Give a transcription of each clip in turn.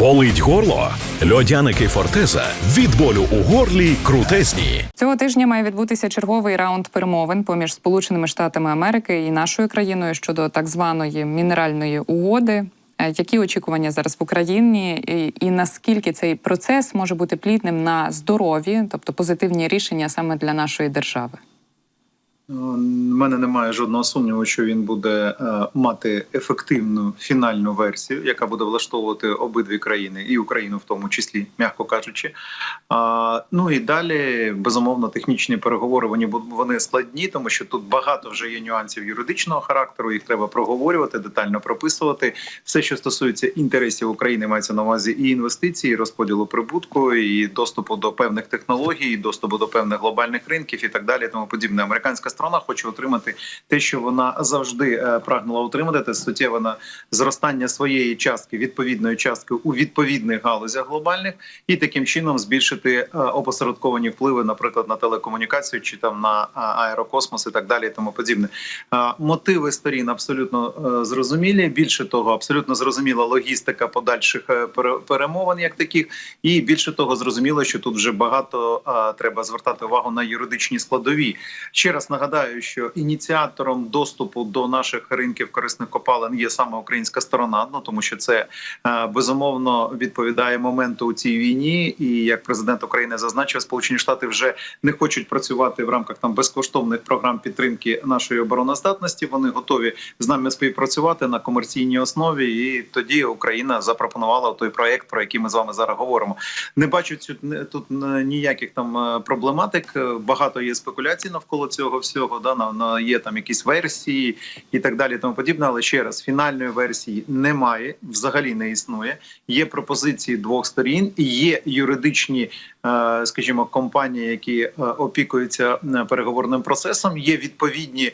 Болить горло? Льодяники Фортеза від болю у горлі крутезні. Цього тижня має відбутися черговий раунд перемовин поміж Сполученими Штатами Америки і нашою країною щодо так званої мінеральної угоди. Е, Які очікування зараз в Україні, і, і наскільки цей процес може бути плідним на здоров'ї, тобто позитивні рішення саме для нашої держави? У мене немає жодного сумніву, що він буде е, мати ефективну фінальну версію, яка буде влаштовувати обидві країни, і Україну в тому числі, м'яко кажучи. Ну і далі, безумовно, технічні переговори вони вони складні, тому що тут багато вже є нюансів юридичного характеру. Їх треба проговорювати, детально прописувати. Все, що стосується інтересів України, мається на увазі і інвестиції, і розподілу прибутку, і доступу до певних технологій, і доступу до певних глобальних ринків і так далі. Тому подібне. Американська сторона хоче отримати те, що вона завжди е, прагнула отримати, це суттєве на зростання своєї частки відповідної частки у відповідних галузях глобальних, і таким чином збільшити е, опосередковані впливи, наприклад, на телекомунікацію чи там на аерокосмос і так далі, і тому подібне. Мотиви сторін абсолютно е, зрозумілі. Більше того, абсолютно зрозуміла логістика подальших е, перемовин, як таких, і більше того, зрозуміло, що тут вже багато треба звертати увагу на юридичні складові. Ще раз нагадаю, що ініціатором доступу до наших ринків корисних копалин є саме українська сторона. Ну тому що це е, безумовно відповідає моменту у цій війні. І як президент України зазначив, Сполучені Штати вже не хочуть працювати в рамках там безкоштовних програм підтримки нашої обороноздатності. Вони готові з нами співпрацювати на комерційній основі. І тоді Україна запропонувала той проект, про який ми з вами зараз говоримо. Не бачу цю тут е, ніяких там е, проблематик. Багато є спекуляцій навколо цього всього. Да на, на є там якісь версії і так далі, тому подібне. Але ще раз фінальної версії немає, взагалі не існує. Є пропозиції двох сторін, є юридичні, е, скажімо, компанії, які е, опікуються е, переговорним процесом. Є відповідні.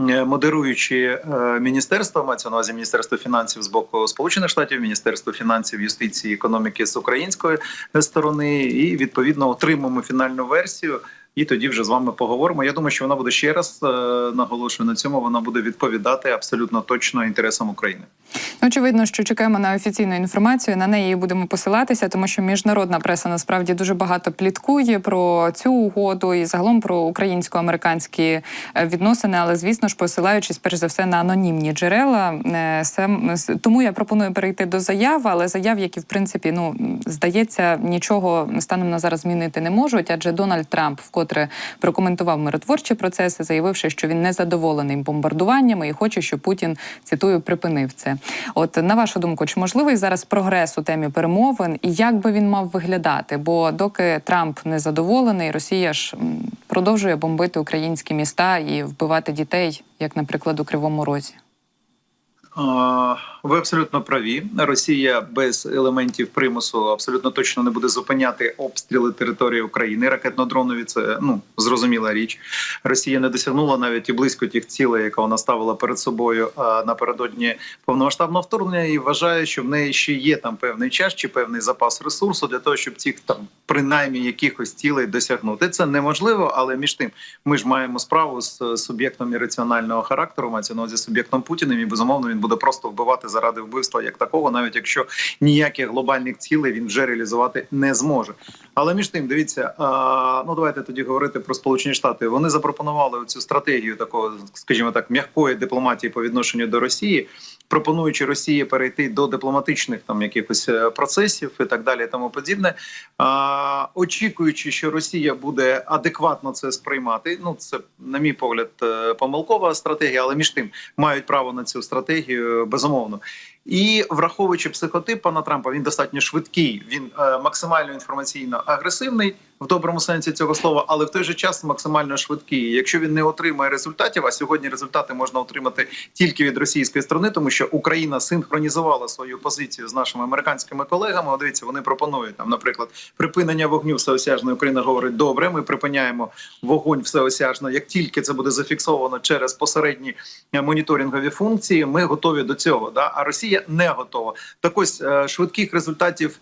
Модеруючі е, міністерства, мається на увазі міністерство фінансів з боку Сполучених Штатів, міністерство фінансів, юстиції, економіки з української сторони, і відповідно отримаємо фінальну версію. І тоді вже з вами поговоримо. Я думаю, що вона буде ще раз е, наголошую на цьому. Вона буде відповідати абсолютно точно інтересам України. Ну, Очевидно, що чекаємо на офіційну інформацію. На неї будемо посилатися, тому що міжнародна преса насправді дуже багато пліткує про цю угоду і загалом про українсько-американські е, відносини. Але звісно ж, посилаючись перш за все на анонімні джерела. е, тому я пропоную перейти до заяв, але заяв, які в принципі ну здається, нічого станом на зараз змінити не можуть. Адже Дональд Трамп вкотре прокоментував миротворчі процеси, заявивши, що він не задоволений бомбардуваннями і хоче, щоб Путін цитую припинив це. От на вашу думку, чи можливий зараз прогрес у темі перемовин, і як би він мав виглядати? Бо доки Трамп не задоволений, Росія ж продовжує бомбити українські міста і вбивати дітей, як, наприклад, у Кривому Розі. Ви абсолютно праві. Росія без елементів примусу абсолютно точно не буде зупиняти обстріли території України. Ракетно-дронові це ну зрозуміла річ. Росія не досягнула навіть і близько тих цілей, яка вона ставила перед собою напередодні повномасштабного вторгнення, і вважає, що в неї ще є там певний час чи певний запас ресурсу для того, щоб цих там принаймні якихось цілей досягнути. Це неможливо, але між тим ми ж маємо справу з суб'єктом ірраціонального характеру, мається на увазі суб'єктом Путіним, і безумовно він буде просто вбивати заради вбивства як такого, навіть якщо ніяких глобальних цілей він вже реалізувати не зможе. Але між тим, дивіться, ну давайте тоді говорити про Сполучені Штати. Вони запропонували цю стратегію такого, скажімо так, м'якої дипломатії по відношенню до Росії, пропонуючи Росії перейти до дипломатичних там якихось е, процесів і так далі, і тому подібне. А, очікуючи, що Росія буде адекватно це сприймати. Ну це на мій погляд е, помилкова стратегія, але між тим мають право на цю стратегію безумовно. І враховуючи психотип пана Трампа, він достатньо швидкий, він е, максимально інформаційно агресивний в доброму сенсі цього слова, але в той же час максимально швидкий. Якщо він не отримає результатів, а сьогодні результати можна отримати тільки від російської сторони, тому що Україна синхронізувала свою позицію з нашими американськими колегами. От Дивіться, вони пропонують там, наприклад, припинення вогню всеосяжно. Україна говорить, добре, ми припиняємо вогонь всеосяжно. Як тільки це буде зафіксовано через посередні моніторингові функції, ми готові до цього. Да? А Росія не готова. Так ось е, швидких результатів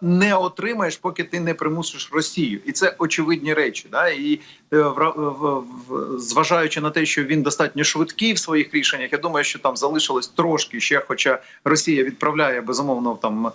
не отримаєш, поки ти не примусиш Росію, і це очевидні речі. Да? І е, зважаючи на те, що він достатньо швидкий в своїх рішеннях, я думаю, що там залишилось трошки ще. Хоча Росія відправляє безумовно там е,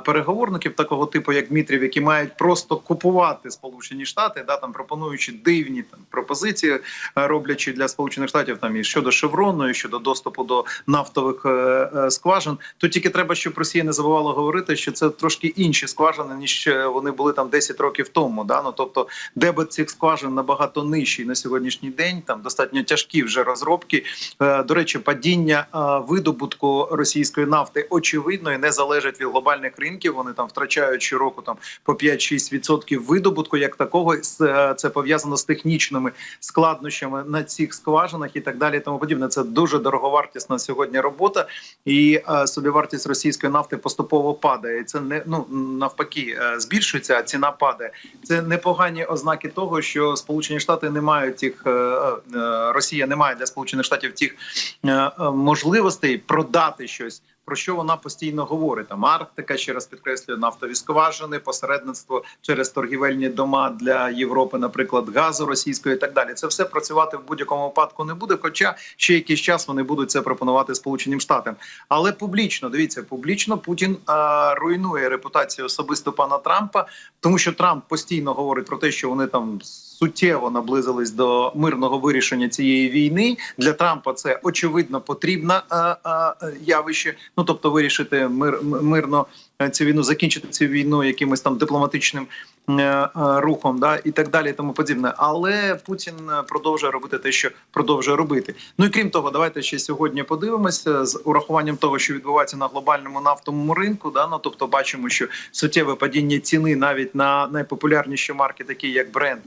переговорників такого типу, як Дмитрів, які мають просто купувати Сполучені Штати, да там пропонуючи дивні там пропозиції, е, роблячи для Сполучених Штатів там і щодо Шеврону, і щодо доступу до нафтових е, е, скважин. То тільки треба, щоб Росія не забувала говорити, що це трошки інші скважини, ніж вони були там 10 років тому. Да? Ну тобто, дебет цих скважин набагато нижчий на сьогоднішній день. Там достатньо тяжкі вже розробки. Е, До речі, падіння е, видобутку російської нафти очевидно і не залежить від глобальних ринків. Вони там втрачають щороку там по 5-6% видобутку, як такого е, це пов'язано з технічними складнощами на цих скважинах і так далі. Тому подібне. Це дуже дороговартісна сьогодні робота, і собівартість російської нафти поступово падає. Це не ну навпаки е, збільшується, а ціна падає. Це непогані ознаки того, що Сполучені Штати не мають тих е, е, Росія не має для Сполучених Штатів тих можливостей продати щось. Про що вона постійно говорить? Там Арктика, ще раз підкреслюю, нафтові скважини, посередництво через торгівельні дома для Європи, наприклад, газу російської і так далі. Це все працювати в будь-якому випадку не буде. Хоча ще якийсь час вони будуть це пропонувати Сполученим Штатам. Але публічно дивіться, публічно Путін а, руйнує репутацію особисто пана Трампа, тому що Трамп постійно говорить про те, що вони там суттєво наблизились до мирного вирішення цієї війни. Для Трампа це очевидно потрібне а, а, явище. Ну тобто, вирішити мир мирно е, цю війну, закінчити цю війну якимось там дипломатичним е, е, рухом, да і так далі, і тому подібне. Але Путін е, продовжує робити те, що продовжує робити. Ну і крім того, давайте ще сьогодні подивимося з урахуванням того, що відбувається на глобальному нафтовому ринку. Да, ну тобто бачимо, що суттєве падіння ціни навіть на найпопулярніші марки, такі як бренд,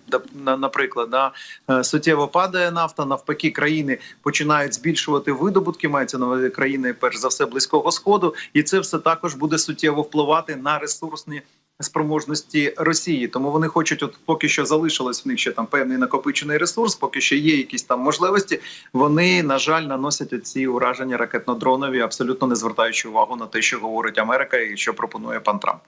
наприклад, да, е, суттєво падає нафта. Навпаки, країни починають збільшувати видобутки. Мається на країни, перш за все, близького сходу, і це все також буде суттєво впливати на ресурсні. Спроможності Росії, тому вони хочуть, от поки що залишилось в них ще там певний накопичений ресурс, поки що є якісь там можливості. Вони на жаль наносять ці ураження ракетно-дронові, абсолютно не звертаючи увагу на те, що говорить Америка і що пропонує пан Трамп.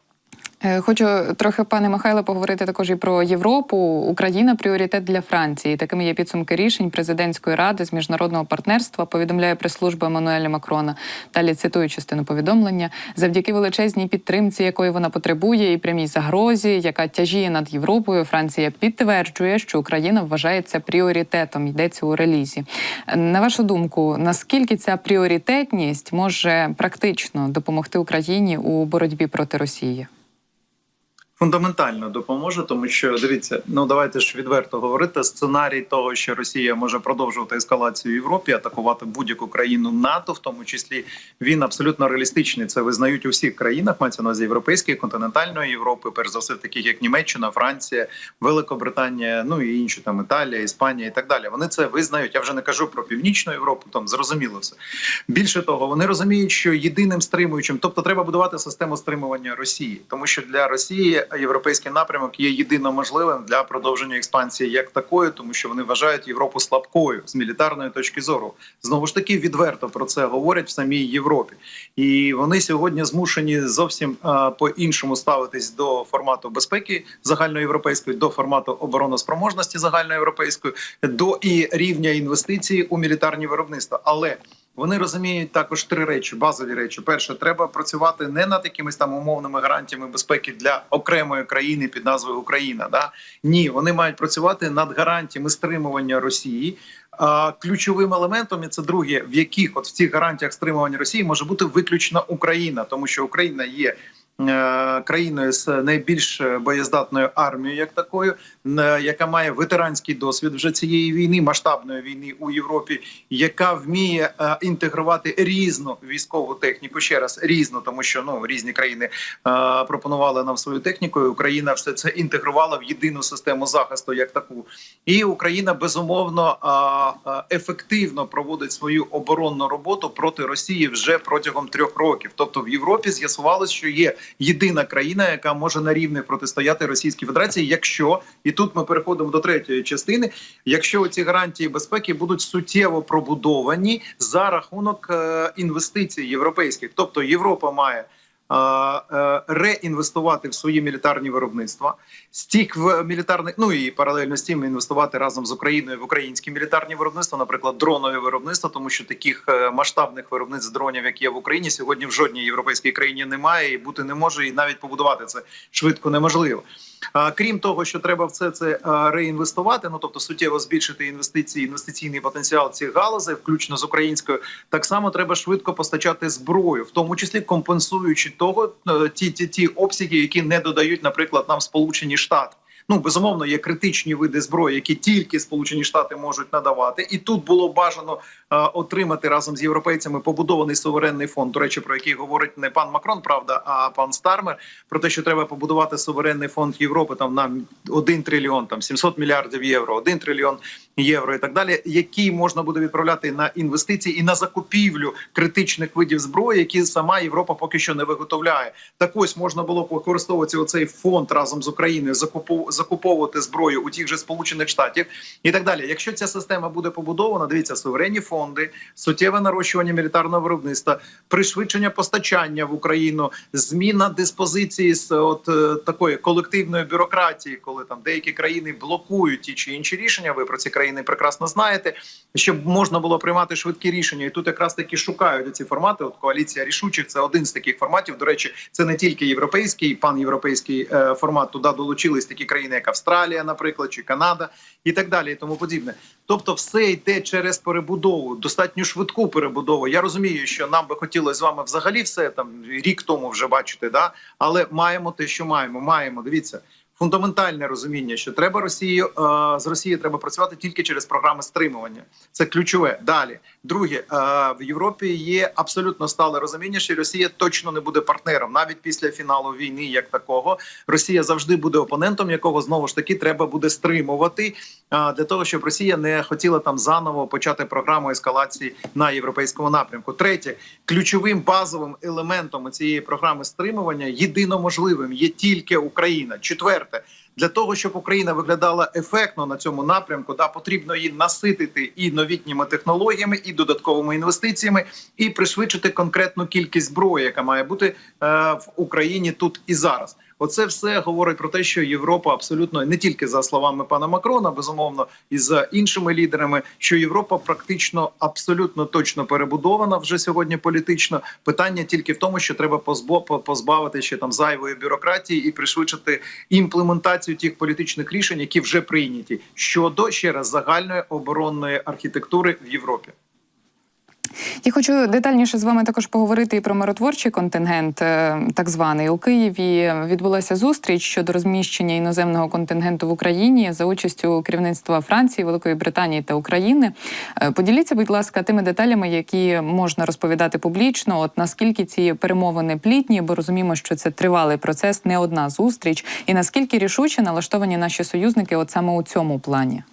Е, Хочу трохи, пане Михайло, поговорити також і про Європу. Україна пріоритет для Франції. Такими є підсумки рішень президентської ради з міжнародного партнерства. Повідомляє прес-служба Еммануеля Макрона. Далі цитую частину повідомлення. Завдяки величезній підтримці, якої вона потребує, і прямій загрозі, яка тяжіє над Європою. Франція підтверджує, що Україна вважається пріоритетом. Йдеться у релізі. На вашу думку, наскільки ця пріоритетність може практично допомогти Україні у боротьбі проти Росії? Фундаментально допоможе, тому що дивіться, ну давайте ж відверто говорити. Сценарій того, що Росія може продовжувати ескалацію в Європі, атакувати будь-яку країну НАТО, в тому числі він абсолютно реалістичний. Це визнають у всіх країнах, мається на увазі європейської, континентальної Європи, перш за все, таких як Німеччина, Франція, Великобританія, ну і інші там Італія, Іспанія і так далі. Вони це визнають. Я вже не кажу про північну Європу, там зрозуміло все. Більше того, вони розуміють, що єдиним стримуючим, тобто треба будувати систему стримування Росії, тому що для Росії європейський напрямок є єдино можливим для продовження експансії як такої, тому що вони вважають Європу слабкою з мілітарної точки зору. Знову ж таки, відверто про це говорять в самій Європі, і вони сьогодні змушені зовсім а, по-іншому ставитись до формату безпеки загальноєвропейської, до формату обороноспроможності загальноєвропейської, до і рівня інвестицій у мілітарні виробництва. Але вони розуміють також три речі: базові речі. Перше, треба працювати не над якимись там умовними гарантіями безпеки для окремої країни під назвою Україна. Да ні, вони мають працювати над гарантіями стримування Росії. А ключовим елементом і це друге, в яких от в цих гарантіях стримування Росії може бути виключно Україна, тому що Україна є. Е, Країною з найбільш боєздатною армією, як такою, е, яка має ветеранський досвід вже цієї війни, масштабної війни у Європі, яка вміє е, інтегрувати різну військову техніку. Ще раз різну, тому що ну різні країни пропонували нам свою техніку. і Україна все це інтегрувала в єдину систему захисту, як таку. І Україна безумовно ефективно проводить свою оборонну роботу проти Росії вже протягом трьох років. Тобто в Європі з'ясувалось, що є єдина країна, яка може на рівне протистояти Російській Федерації, якщо і тут ми переходимо до третьої частини. Якщо ці гарантії безпеки будуть суттєво пробудовані за рахунок е, інвестицій європейських, тобто Європа має. Е, реінвестувати в свої мілітарні виробництва, стік в мілітарних, ну і паралельно з тим інвестувати разом з Україною в українські мілітарні виробництва, наприклад, дронові виробництва, тому що таких е, масштабних виробництв дронів, як є в Україні, сьогодні в жодній європейській країні немає і бути не може, і навіть побудувати це швидко неможливо. Крім того, що треба все це це реінвестувати, ну тобто суттєво збільшити інвестиції, інвестиційний потенціал цих галузей, включно з українською, так само треба швидко постачати зброю, в тому числі компенсуючи того е, ті, ті, ті обсяги, які не додають, наприклад, нам Сполучені Штати. Ну безумовно, є критичні види зброї, які тільки Сполучені Штати можуть надавати, і тут було бажано е, отримати разом з європейцями побудований суверенний фонд. До речі, про який говорить не пан Макрон, правда, а пан Стармер. Про те, що треба побудувати суверенний фонд Європи там на 1 трильйон, там 700 мільярдів євро, 1 трильйон євро і так далі, які можна буде відправляти на інвестиції і на закупівлю критичних видів зброї, які сама Європа поки що не виготовляє. Так ось можна було використовувати оцей фонд разом з Україною, закуповувати зброю у тих же Сполучених Штатів і так далі. Якщо ця система буде побудована, дивіться, суверенні фонди, суттєве нарощування мілітарного виробництва, пришвидшення постачання в Україну, зміна диспозиції з от е, такої колективної бюрократії, коли там деякі країни блокують ті чи інші рішення. Ви про ці країни прекрасно знаєте, щоб можна було приймати швидкі рішення, і тут якраз таки шукають ці формати. От коаліція рішучих це один з таких форматів. До речі, це не тільки європейський, панєвропейський е, формат. Туди долучились такі країни, як Австралія, наприклад, чи Канада, і так далі, і тому подібне. Тобто, все йде через перебудову, достатньо швидку перебудову. Я розумію, що нам би хотілося з вами взагалі все там рік тому вже бачити, да але маємо те, що маємо. Маємо. Дивіться. Фундаментальне розуміння, що треба Росію е, з Росією треба працювати тільки через програми стримування. Це ключове. Далі друге е, в Європі є абсолютно стале розуміння, що Росія точно не буде партнером навіть після фіналу війни, як такого. Росія завжди буде опонентом, якого знову ж таки треба буде стримувати е, для того, щоб Росія не хотіла там заново почати програму ескалації на європейському напрямку. Третє ключовим базовим елементом цієї програми стримування єдино можливим є тільки Україна. Четверте. Для того щоб Україна виглядала ефектно на цьому напрямку, да потрібно її наситити і новітніми технологіями, і додатковими інвестиціями, і пришвидшити конкретну кількість зброї, яка має бути е, в Україні тут і зараз. Оце все говорить про те, що Європа абсолютно не тільки за словами пана Макрона, безумовно, і за іншими лідерами, що Європа практично абсолютно точно перебудована вже сьогодні політично. Питання тільки в тому, що треба позбавити ще там зайвої бюрократії і пришвидшити імплементацію тих політичних рішень, які вже прийняті щодо ще раз загальної оборонної архітектури в Європі. Я хочу детальніше з вами також поговорити і про миротворчий контингент, е, так званий у Києві. Відбулася зустріч щодо розміщення іноземного контингенту в Україні за участю керівництва Франції, Великої Британії та України. Е, Поділіться, будь ласка, тими деталями, які можна розповідати публічно. От наскільки ці перемовини плітні, бо розуміємо, що це тривалий процес, не одна зустріч, і наскільки рішуче налаштовані наші союзники, от саме у цьому плані.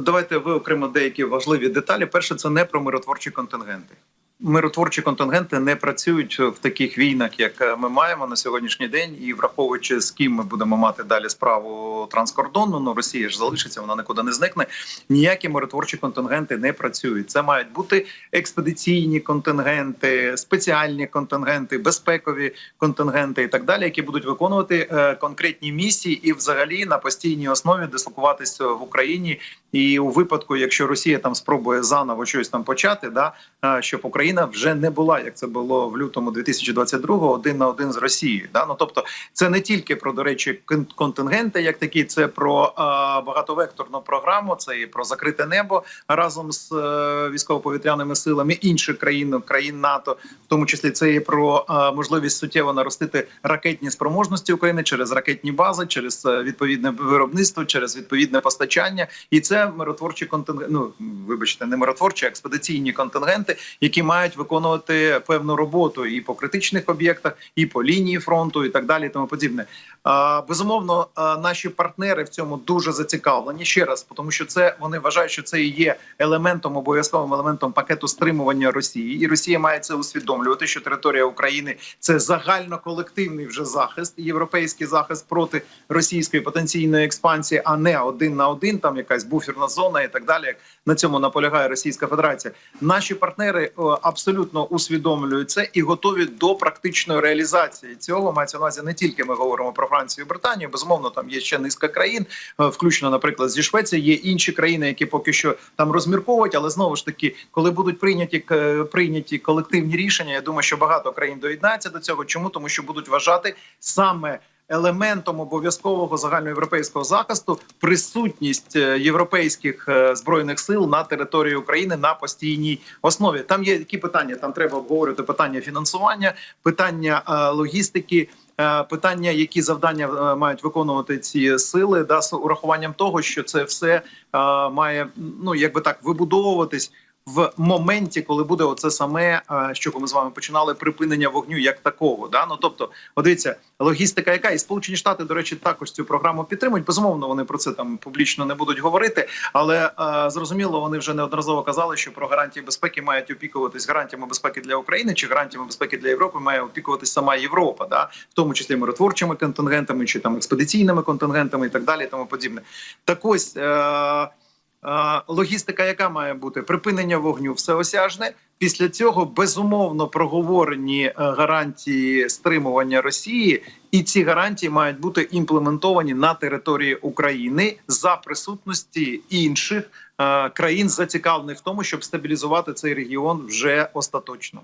Давайте виокремо деякі важливі деталі. Перше, це не про миротворчі контингенти. Миротворчі контингенти не працюють в таких війнах, як ми маємо на сьогоднішній день, і враховуючи з ким ми будемо мати далі справу транскордонну, ну Росія ж залишиться, вона нікуди не зникне. Ніякі миротворчі контингенти не працюють. Це мають бути експедиційні контингенти, спеціальні контингенти, безпекові контингенти і так далі, які будуть виконувати е, конкретні місії і, взагалі, на постійній основі дислокуватися в Україні. І у випадку, якщо Росія там спробує заново щось там почати, да е, щоб Україна вже не була, як це було в лютому 2022-го, один на один з Росією. Да? Ну тобто, це не тільки про до речі, кон- контингенти, як такі, це про е, багатовекторну програму, це і про закрите небо разом з е, військово-повітряними силами інших країн, країн НАТО, в тому числі це і про е, можливість суттєво наростити ракетні спроможності України через ракетні бази, через е, відповідне виробництво, через відповідне постачання, і це миротворчі контингенти. Ну вибачте, не миротворчі, а експедиційні контингенти, які мають виконувати певну роботу і по критичних об'єктах, і по лінії фронту, і так далі, і тому подібне. Безумовно, наші партнери в цьому дуже зацікавлені ще раз, тому що це вони вважають, що це і є елементом обов'язковим елементом пакету стримування Росії, і Росія має це усвідомлювати, що територія України це загальноколективний вже захист, європейський захист проти російської потенційної експансії, а не один на один, там якась буферна зона і так далі. Як на цьому наполягає Російська Федерація. Наші партнери абсолютно усвідомлюють це і готові до практичної реалізації цього. Мається на увазі не тільки ми говоримо про Францію і Британію. Безумовно, там є ще низка країн, е, включно, наприклад, зі Швеції. Є інші країни, які поки що там розмірковують, але знову ж таки, коли будуть прийняті к- прийняті колективні рішення, я думаю, що багато країн доєднаються до цього. Чому тому, що будуть вважати саме. Елементом обов'язкового загальноєвропейського захисту присутність е, європейських е, збройних сил на території України на постійній основі. Там є які питання. Там треба обговорювати питання фінансування, питання е, логістики. Питання, які завдання мають виконувати ці сили, да з урахуванням того, що це все має ну якби так вибудовуватись в моменті, коли буде оце саме, е, чого ми з вами починали, припинення вогню як такого. Да? Ну тобто, дивіться, логістика, яка і Сполучені Штати, до речі, також цю програму підтримують. Безумовно, вони про це там публічно не будуть говорити, але е, зрозуміло, вони вже неодноразово казали, що про гарантії безпеки мають опікуватись гарантіями безпеки для України чи гарантіями безпеки для Європи має опікуватись сама Європа, да? в тому числі миротворчими контингентами чи там експедиційними контингентами і так далі, і тому подібне. Так ось. Е, Логістика, яка має бути припинення вогню, всеосяжне. Після цього безумовно проговорені е, гарантії стримування Росії, і ці гарантії мають бути імплементовані на території України за присутності інших е, країн, зацікавлених в тому, щоб стабілізувати цей регіон вже остаточно.